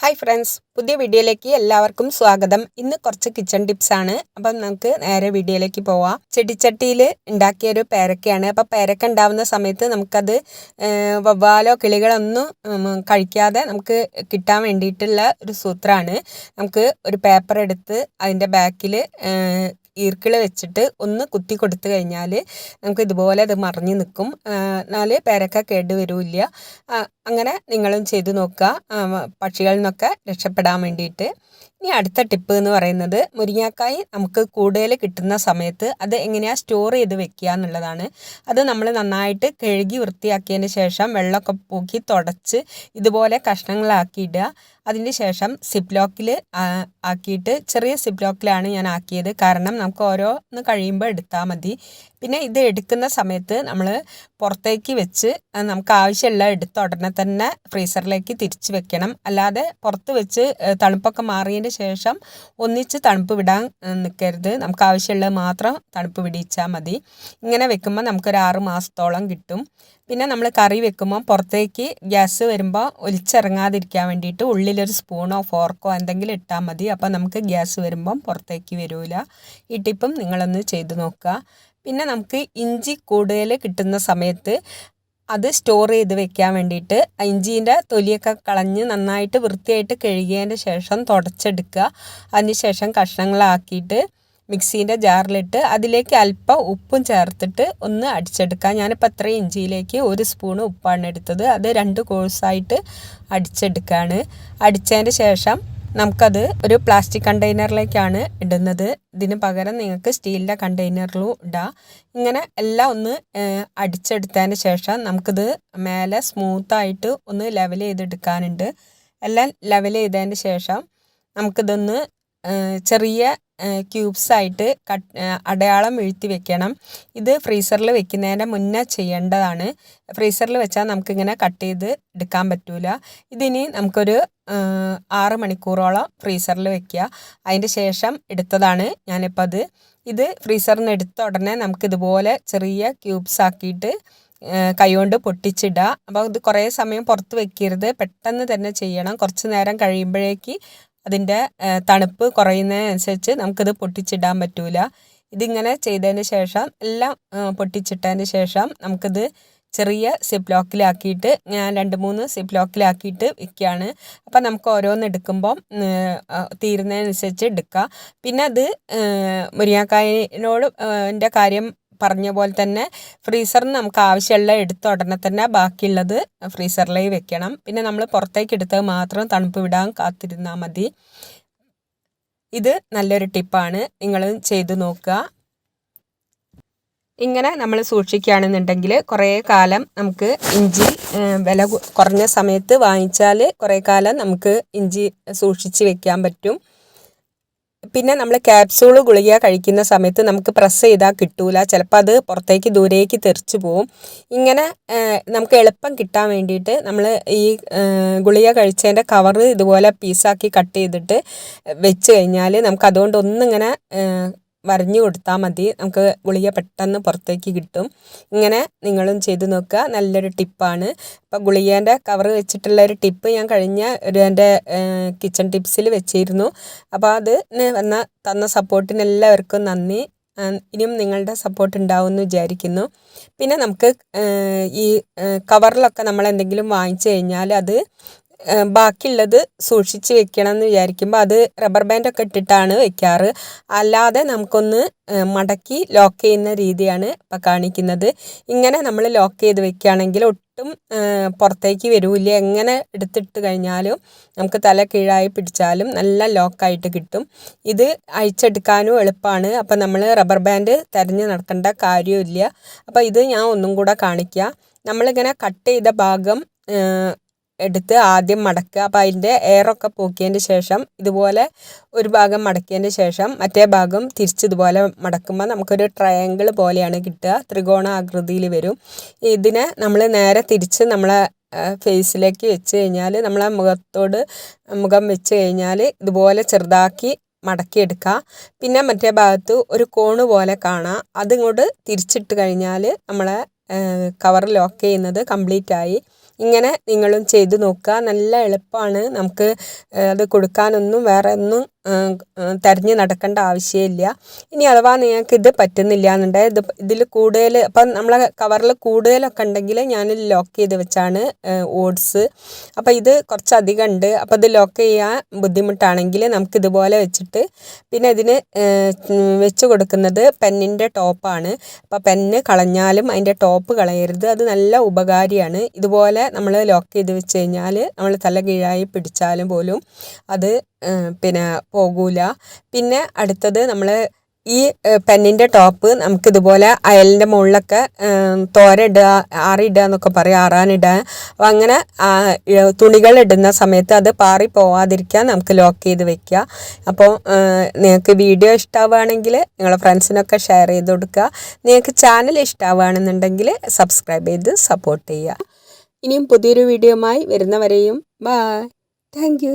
Hi friends പുതിയ വീഡിയോയിലേക്ക് എല്ലാവർക്കും സ്വാഗതം. ഇന്ന് കുറച്ച് കിച്ചൺ ടിപ്സ് ആണ്. അപ്പം നമുക്ക് നേരെ വീഡിയോയിലേക്ക് പോവാം. ചെടിച്ചട്ടിയിൽ ഉണ്ടാക്കിയ ഒരു പേരക്കയാണ്. അപ്പം പേരക്ക ഉണ്ടാവുന്ന സമയത്ത് നമുക്കത് വവ്വാലോ കിളികളൊന്നും കഴിക്കാതെ നമുക്ക് കിട്ടാൻ വേണ്ടിയിട്ടുള്ള ഒരു സൂത്രമാണ് നമുക്ക് ഒരു പേപ്പർ എടുത്ത് അതിന്റെ ബാക്കിൽ ഈർക്കിൾ വെച്ചിട്ട് ഒന്ന് കുത്തി കൊടുത്തു കഴിഞ്ഞാൽ നമുക്ക് ഇതുപോലെ അത് മറിഞ്ഞ് നിൽക്കും എന്നാൽ പേരക്ക കേട് വരില്ല. അങ്ങനെ നിങ്ങളും ചെയ്തു നോക്കുക. പക്ഷികളിൽ നിന്നൊക്കെ രക്ഷപ്പെടാൻ വേണ്ടിയിട്ട്. ഇനി അടുത്ത ടിപ്പ് എന്ന് പറയുന്നത് മുരിങ്ങാക്കായി നമുക്ക് കൂടുതൽ കിട്ടുന്ന സമയത്ത് അത് എങ്ങനെയാ സ്റ്റോർ ചെയ്ത് വെക്കുക എന്നുള്ളതാണ്. അത് നമ്മൾ നന്നായിട്ട് കഴുകി വൃത്തിയാക്കിയതിന് ശേഷം വെള്ളമൊക്കെ പൂക്കി തുടച്ച് ഇതുപോലെ കഷ്ണങ്ങളാക്കിയിടുക. അതിന് ശേഷം സിപ്പ് ലോക്കിൽ ആക്കിയിട്ട് ചെറിയ സിപ്പ് ലോക്കിലാണ് ഞാൻ ആക്കിയത്. കാരണം നമുക്ക് ഓരോന്ന് കഴിയുമ്പോൾ എടുത്താൽ മതി. പിന്നെ ഇത് എടുക്കുന്ന സമയത്ത് നമ്മൾ പുറത്തേക്ക് വെച്ച് നമുക്ക് ആവശ്യമുള്ള എടുത്ത ഉടനെ തന്നെ ഫ്രീസറിലേക്ക് തിരിച്ച് വെക്കണം. അല്ലാതെ പുറത്ത് വെച്ച് തണുപ്പൊക്കെ മാറിയതിന് ശേഷം ഒന്നിച്ച് തണുപ്പ് വിടാൻ നിൽക്കരുത് നമുക്ക് ആവശ്യമുള്ളത് മാത്രം തണുപ്പ് പിടിച്ചാൽ മതി. ഇങ്ങനെ വെക്കുമ്പോൾ നമുക്കൊരു ആറ് മാസത്തോളം കിട്ടും. പിന്നെ നമ്മൾ കറി വെക്കുമ്പോൾ പുറത്തേക്ക് ഗ്യാസ് വരുമ്പോൾ ഒലിച്ചിറങ്ങാതിരിക്കാൻ വേണ്ടിയിട്ട് ഉള്ളിലൊരു സ്പൂണോ ഫോർക്കോ എന്തെങ്കിലും ഇട്ടാൽ മതി. അപ്പോൾ നമുക്ക് ഗ്യാസ് വരുമ്പം പുറത്തേക്ക് വരില്ല ഈ ടിപ്പും നിങ്ങളൊന്ന് ചെയ്ത് നോക്കുക. പിന്നെ നമുക്ക് ഇഞ്ചി കൂടുതൽ കിട്ടുന്ന സമയത്ത് അത് സ്റ്റോർ ചെയ്ത് വെക്കാൻ വേണ്ടിയിട്ട് ഇഞ്ചീന്റെ തൊലിയൊക്കെ കളഞ്ഞ് നന്നായിട്ട് വൃത്തിയായിട്ട് കഴുകിയതിന്റെ ശേഷം തുടച്ചെടുക്കുക. അതിന് ശേഷം കഷ്ണങ്ങളാക്കിയിട്ട് മിക്സീന്റെ ജാറിലിട്ട് അതിലേക്ക് അല്പം ഉപ്പും ചേർത്തിട്ട് ഒന്ന് അടിച്ചെടുക്കുക. ഞാനിപ്പോൾ അത്രയും ഇഞ്ചിയിലേക്ക് ഒരു സ്പൂൺ ഉപ്പാണ് എടുത്തത്. അത് രണ്ട് കോഴ്സായിട്ട് അടിച്ചെടുക്കുകയാണ്. അടിച്ചതിന്റെ ശേഷം നമുക്കത് ഒരു പ്ലാസ്റ്റിക് കണ്ടെയ്നറിലേക്കാണ് ഇടുന്നത്. ഇതിന് പകരം നിങ്ങൾക്ക് സ്റ്റീലിന്റെ കണ്ടെയ്നറിലും ഇടാം. ഇങ്ങനെ എല്ലാം ഒന്ന് അടിച്ചെടുത്തതിന് ശേഷം നമുക്കിത് മേലെ സ്മൂത്തായിട്ട് ഒന്ന് ലെവൽ ചെയ്തെടുക്കാനുണ്ട്. എല്ലാം ലെവൽ ചെയ്തതിന് ശേഷം നമുക്കിതൊന്ന് ചെറിയ ക്യൂബ്സായിട്ട് കട്ട് അടയാളം വീഴ്ത്തി വെക്കണം. ഇത് ഫ്രീസറിൽ വെക്കുന്നതിന്റെ മുന്നേ ചെയ്യേണ്ടതാണ്. ഫ്രീസറിൽ വെച്ചാൽ നമുക്കിങ്ങനെ കട്ട് ചെയ്ത് എടുക്കാൻ പറ്റില്ല ഇതിനി നമുക്കൊരു ആറ് മണിക്കൂറോളം ഫ്രീസറിൽ വെക്കുക. അതിന്റെ ശേഷം എടുത്തതാണ് ഞാനിപ്പോൾ അത്. ഇത് ഫ്രീസറിൽ നിന്ന് എടുത്ത ഉടനെ നമുക്കിതുപോലെ ചെറിയ ക്യൂബ്സ് ആക്കിയിട്ട് കൈകൊണ്ട് പൊട്ടിച്ചിടുക. അപ്പോൾ ഇത് കുറേ സമയം പുറത്ത് വെക്കരുത്. പെട്ടെന്ന് തന്നെ ചെയ്യണം. കുറച്ച് നേരം കഴിയുമ്പോഴേക്ക് അതിന്റെ തണുപ്പ് കുറയുന്നതിനനുസരിച്ച് നമുക്കിത് പൊട്ടിച്ചിടാൻ പറ്റൂല. ഇതിങ്ങനെ ചെയ്തതിന് ശേഷം എല്ലാം പൊട്ടിച്ചിട്ടതിന് ശേഷം നമുക്കിത് ചെറിയ സിപ്പ് ലോക്കിലാക്കിയിട്ട് ഞാൻ രണ്ട് മൂന്ന് സിപ്പ് ലോക്കിലാക്കിയിട്ട് വെക്കുകയാണ്. അപ്പം നമുക്ക് ഓരോന്ന് എടുക്കുമ്പം തീരുന്നതിനനുസരിച്ച് എടുക്കുക പിന്നെ അത് മുരിങ്ങാക്കായനോട് എന്റെ കാര്യം പറഞ്ഞ പോലെ തന്നെ ഫ്രീസറിന് നമുക്ക് ആവശ്യമുള്ള എടുത്ത ഉടനെ തന്നെ ബാക്കിയുള്ളത് ഫ്രീസറിലേക്ക് വെക്കണം. പിന്നെ നമ്മൾ പുറത്തേക്ക് എടുത്തത് മാത്രം തണുപ്പ് വിടാൻ കാത്തിരുന്നാൽ മതി. ഇത് നല്ലൊരു ടിപ്പാണ്. നിങ്ങൾ ചെയ്തു നോക്കുക. ഇങ്ങനെ നമ്മൾ സൂക്ഷിക്കുകയാണെന്നുണ്ടെങ്കിൽ കുറേ കാലം നമുക്ക് ഇഞ്ചി വില കുറഞ്ഞ സമയത്ത് വാങ്ങിച്ചാൽ കുറേ കാലം നമുക്ക് ഇഞ്ചി സൂക്ഷിച്ച് വെക്കാൻ പറ്റും. പിന്നെ നമ്മൾ ക്യാപ്സൂൾ ഗുളിക കഴിക്കുന്ന സമയത്ത് നമുക്ക് പ്രസ് ചെയ്താൽ കിട്ടൂല. ചിലപ്പോൾ അത് പുറത്തേക്ക് ദൂരേക്ക് തെറിച്ചു പോവും. ഇങ്ങനെ നമുക്ക് എളുപ്പം കിട്ടാൻ വേണ്ടിയിട്ട് നമ്മൾ ഈ ഗുളിക കഴിച്ചതിന്റെ കവറ് ഇതുപോലെ പീസാക്കി കട്ട് ചെയ്തിട്ട് വെച്ച് കഴിഞ്ഞാൽ നമുക്ക് അതുകൊണ്ട് ഒന്നിങ്ങനെ വരഞ്ഞു കൊടുത്താൽ മതി. നമുക്ക് ഗുളിക പെട്ടെന്ന് പുറത്തേക്ക് കിട്ടും. ഇങ്ങനെ നിങ്ങളും ചെയ്ത് നോക്കുക. നല്ലൊരു ടിപ്പാണ്. അപ്പോൾ ഗുളികേന്റെ കവർ വെച്ചിട്ടുള്ള ഒരു ടിപ്പ് ഞാൻ കഴിഞ്ഞ ഒരു എന്റെ കിച്ചൺ ടിപ്സിൽ വെച്ചിരുന്നു. അപ്പോൾ അത് വന്ന തന്ന സപ്പോർട്ടിന് എല്ലാവർക്കും നന്ദി. ഇനിയും നിങ്ങളുടെ സപ്പോർട്ട് ഉണ്ടാവുമെന്ന് വിചാരിക്കുന്നു. പിന്നെ നമുക്ക് ഈ കവറിലൊക്കെ നമ്മൾ എന്തെങ്കിലും വാങ്ങിച്ചു കഴിഞ്ഞാൽ അത് ബാക്കിയുള്ളത് സൂക്ഷിച്ച് വെക്കണം എന്ന് വിചാരിക്കുമ്പോൾ അത് റബ്ബർ ബാൻഡൊക്കെ ഇട്ടിട്ടാണ് വെക്കാറ്. അല്ലാതെ നമുക്കൊന്ന് മടക്കി ലോക്ക് ചെയ്യുന്ന രീതിയാണ് ഇപ്പം കാണിക്കുന്നത്. ഇങ്ങനെ നമ്മൾ ലോക്ക് ചെയ്ത് വെക്കുകയാണെങ്കിൽ ഒട്ടും പുറത്തേക്ക് വരില്ല. എങ്ങനെ എടുത്തിട്ട് കഴിഞ്ഞാലും നമുക്ക് തല കീഴായി പിടിച്ചാലും നല്ല ലോക്കായിട്ട് കിട്ടും. ഇത് അഴിച്ചെടുക്കാനും എളുപ്പമാണ് അപ്പം നമ്മൾ റബ്ബർ ബാൻഡ് തിരഞ്ഞ് നടക്കേണ്ട കാര്യമില്ല. അപ്പോൾ ഇത് ഞാൻ ഒന്നും കൂടെ കാണിക്കുക നമ്മളിങ്ങനെ കട്ട് ചെയ്ത ഭാഗം എടുത്ത് ആദ്യം മടക്കുക. അപ്പോൾ അതിന്റെ എയറൊക്കെ പോക്കിയതിന് ശേഷം ഇതുപോലെ ഒരു ഭാഗം മടക്കിയതിന് ശേഷം മറ്റേ ഭാഗം തിരിച്ച് ഇതുപോലെ മടക്കുമ്പോൾ നമുക്കൊരു ട്രയാങ്കിൾ പോലെയാണ് കിട്ടുക. ത്രികോണാകൃതിയിൽ വരും. ഇതിനെ നമ്മൾ നേരെ തിരിച്ച് നമ്മളെ ഫേസിലേക്ക് വെച്ച് കഴിഞ്ഞാൽ നമ്മളെ മുഖത്തോട് മുഖം വെച്ച് കഴിഞ്ഞാൽ ഇതുപോലെ ചെറുതാക്കി മടക്കിയെടുക്കുക. പിന്നെ മറ്റേ ഭാഗത്ത് ഒരു കോണ് പോലെ കാണാം. അതിങ്ങോട്ട് തിരിച്ചിട്ട് കഴിഞ്ഞാൽ നമ്മളെ കവർ ലോക്ക് ചെയ്യുന്നത് കംപ്ലീറ്റ് ആയി. ഇങ്ങനെ നിങ്ങളും ചെയ്ത് നോക്കുക. നല്ല എളുപ്പമാണ്. നമുക്ക് അത് കൊടുക്കാനൊന്നും വേറെ ഒന്നും തിരഞ്ഞ് നടക്കേണ്ട ആവശ്യമില്ല. ഇനി അഥവാ നിങ്ങൾക്ക് ഇത് പറ്റുന്നില്ല എന്നുണ്ടെങ്കിൽ ഇത് ഇതിൽ കൂടുതൽ അപ്പം നമ്മളെ കവറിൽ കൂടുതലൊക്കെ ഉണ്ടെങ്കിൽ ഞാൻ ലോക്ക് ചെയ്ത് വെച്ചാണ് ഓട്സ്. അപ്പോൾ ഇത് കുറച്ചധികം ഉണ്ട്. അപ്പോൾ ഇത് ലോക്ക് ചെയ്യാൻ ബുദ്ധിമുട്ടാണെങ്കിൽ നമുക്ക് ഇതുപോലെ വെച്ചിട്ട് പിന്നെ ഇതിന് വെച്ച് കൊടുക്കുന്നത് പെന്നിന്റെ ടോപ്പാണ്. അപ്പോൾ പെന്ന് കളഞ്ഞാലും അതിന്റെ ടോപ്പ് കളയരുത്. അത് നല്ല ഉപകാരിയാണ്. ഇതുപോലെ നമ്മൾ ലോക്ക് ചെയ്ത് വെച്ച് കഴിഞ്ഞാൽ നമ്മൾ തല കീഴായി പിടിച്ചാലും പോലും അത് പിന്നെ പോകൂല. പിന്നെ അടുത്തത് നമ്മൾ ഈ പെന്നിന്റെ ടോപ്പ് നമുക്കിതുപോലെ അയലിന്റെ മുകളിലൊക്കെ തോരയിടുക ആറിയിടുക എന്നൊക്കെ പറയും ആറാനിടുക അപ്പം അങ്ങനെ തുണികൾ ഇടുന്ന സമയത്ത് അത് പാറി പോവാതിരിക്കാൻ നമുക്ക് ലോക്ക് ചെയ്ത് വെക്കുക അപ്പോൾ നിങ്ങൾക്ക് വീഡിയോ ഇഷ്ടമാവുകയാണെങ്കിൽ നിങ്ങളുടെ ഫ്രണ്ട്സിനൊക്കെ ഷെയർ ചെയ്ത് കൊടുക്കുക നിങ്ങൾക്ക് ചാനൽ ഇഷ്ടമാവുകയാണെന്നുണ്ടെങ്കിൽ സബ്സ്ക്രൈബ് ചെയ്ത് സപ്പോർട്ട് ചെയ്യുക. ഇനിയും പുതിയൊരു വീഡിയോയുമായി വരുന്നവരെയും ബായ് താങ്ക്